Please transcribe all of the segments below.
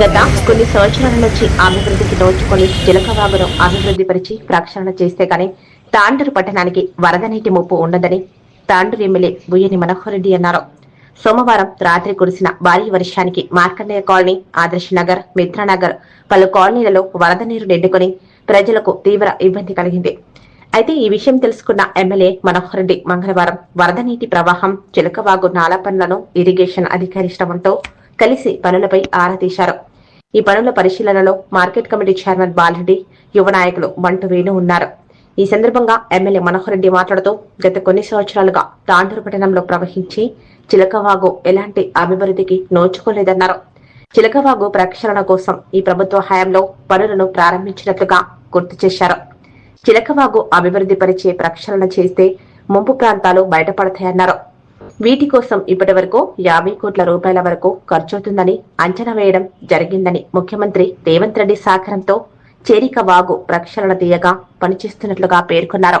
గత కొన్ని సంవత్సరాల నుంచి అభివృద్ధికి దోచుకొని చిలకవాగును అభివృద్ధిపరిచి ప్రక్షాళన చేస్తే గాని తాండూరు పట్టణానికి వరద నీటి ముప్పు ఉండదని తాండూరు ఎమ్మెల్యే బుయ్యని మనోహర్ రెడ్డి అన్నారు. సోమవారం రాత్రి కురిసిన భారీ వర్షానికి మార్కండేయ కాలనీ ఆదర్శ్ నగర్ మిత్రనగర్ పలు కాలనీలలో వరద నీరు నిండుకొని ప్రజలకు తీవ్ర ఇబ్బంది కలిగింది. అయితే ఈ విషయం తెలుసుకున్న ఎమ్మెల్యే మనోహర్ రెడ్డి మంగళవారం వరద నీటి ప్రవాహం చిలకవాగు నాలా పనులను ఇరిగేషన్ అధికారి శ్రమంతో కలిసి పనులపై ఆరా తీశారు. ఈ పనుల పరిశీలనలో మార్కెట్ కమిటీ చైర్మన్ బాలరెడ్డి యువ నాయకులు మంటు వేణు ఉన్నారు. ఈ సందర్భంగా ఎమ్మెల్యే మనోహర్ రెడ్డి మాట్లాడుతూ గత కొన్ని సంవత్సరాలుగా తాండూరు పట్టణంలో ప్రవహించి చిలకవాగు ఎలాంటి అభివృద్ధికి నోచుకోలేదన్నారు. చిలకవాగు ప్రక్షాళన కోసం ఈ ప్రభుత్వ హయాంలో పనులను ప్రారంభించినట్లుగా గుర్తు చేశారు. చిలకవాగు అభివృద్ధి పరిచే ప్రక్షాళన చేస్తే ముంపు ప్రాంతాలు బయటపడతాయన్నారు. వీటి కోసం ఇప్పటి వరకు యాభై కోట్ల రూపాయల వరకు ఖర్చవుతుందని అంచనా వేయడం జరిగిందని ముఖ్యమంత్రి రేవంత్ రెడ్డి సహకారంతో చేరిక వాగు ప్రక్షాళన తీయగా పనిచేస్తున్నట్లుగా పేర్కొన్నారు.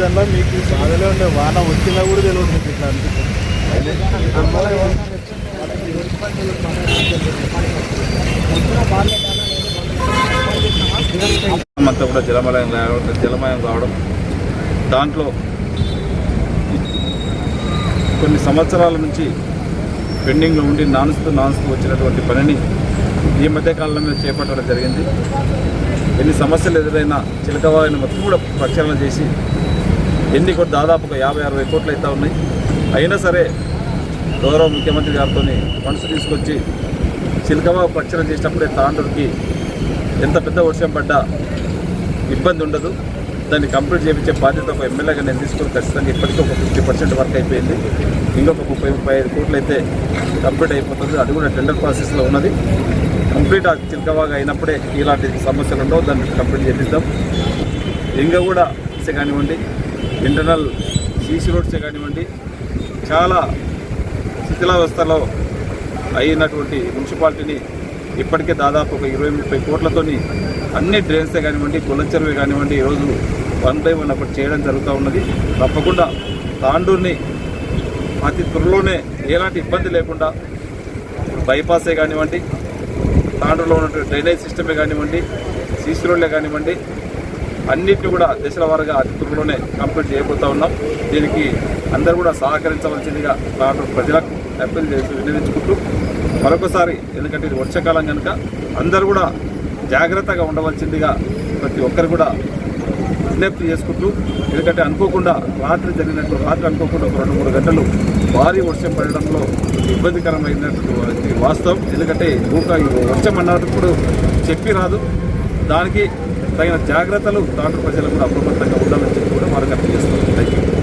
సీజన్లో మీకు బాధలో ఉండే వాన వచ్చినా కూడా తెలియదు మీకు ఇట్లా అనిపిస్తుంది. అంతా కూడా జలమయం రావడం జలమయం కావడం దాంట్లో కొన్ని సంవత్సరాల నుంచి పెండింగ్లో ఉండి నానుస్తూ నానుస్తూ వచ్చినటువంటి పనిని ఈ మధ్య కాలంలో చేపట్టడం జరిగింది. ఎన్ని సమస్యలు ఎదురైనా చిలకవాయిని మొత్తం కూడా ప్రక్షాళన చేసి ఎన్ని కూడా దాదాపు ఒక యాభై అరవై కోట్లు అయితే ఉన్నాయి. అయినా సరే గౌరవ ముఖ్యమంత్రి గారితో ఫండ్స్ తీసుకొచ్చి చిలకవా ప్రక్షాళన చేసినప్పుడే తాండూరుకి ఎంత పెద్ద వర్షం పడ్డా ఇబ్బంది ఉండదు. దాన్ని కంప్లీట్ చేయించే బాధ్యత ఒక ఎమ్మెల్యేగా నేను తీసుకుని ఖచ్చితంగా ఇప్పటికీ ఒక ఫిఫ్టీ పర్సెంట్ వర్క్ అయిపోయింది. ఇంకొక ముప్పై ముప్పై ఐదు కోట్లు అయితే కంప్లీట్ అయిపోతుంది. అది కూడా టెండర్ ప్రాసెస్లో ఉన్నది. కంప్లీట్ ఆ చిలకవాగా అయినప్పుడే ఇలాంటి సమస్యలు ఉండవు. దాన్ని కంప్లీట్ చేపిద్దాం. ఇంకా కూడా కానివ్వండి. ఇంటర్నల్ సీసీ రోడ్సే కానివ్వండి చాలా శిథిలావస్థలో అయినటువంటి మున్సిపాలిటీని ఇప్పటికే దాదాపు ఒక ఇరవై ముప్పై కోట్లతోని అన్ని డ్రైన్సే కానివ్వండి కులంచెరువే కానివ్వండి ఈరోజు వన్ బై వన్ ఒకటి చేయడం జరుగుతూ ఉన్నది. తప్పకుండా తాండూర్ని అతి త్వరలోనే ఎలాంటి ఇబ్బంది లేకుండా బైపాసే కానివ్వండి తాండూరులో ఉన్నటువంటి డ్రైనేజ్ సిస్టమే కానివ్వండి సీసీ రోడ్లే కానివ్వండి అన్నిటిని కూడా దశల వారుగా అతి త్వరలోనే కంప్లీట్ చేయబోతా ఉన్నాం. దీనికి అందరూ కూడా సహకరించవలసిందిగా తాండూరు ప్రజలకు అప్పీల్ చేసి వినియోగించుకుంటూ మరొకసారి ఎందుకంటే ఇది వర్షాకాలం కనుక అందరూ కూడా జాగ్రత్తగా ఉండవలసిందిగా ప్రతి ఒక్కరు కూడా విజ్ఞప్తి చేసుకుంటూ ఎందుకంటే అనుకోకుండా రాత్రి జరిగినట్టు రాత్రి అనుకోకుండా ఒక రెండు మూడు గంటలు భారీ వర్షం పడడంలో ఇబ్బందికరమైనటువంటి వాస్తవం. ఎందుకంటే ఊక ఈ వర్షం అన్నప్పుడు చెప్పి రాదు. దానికి తగిన జాగ్రత్తలు తాండ్ర ప్రజలు కూడా అప్రమత్తంగా ఉండాలని చెప్పి కూడా మార్గం చేస్తున్నాం థ్యాంక్ యూ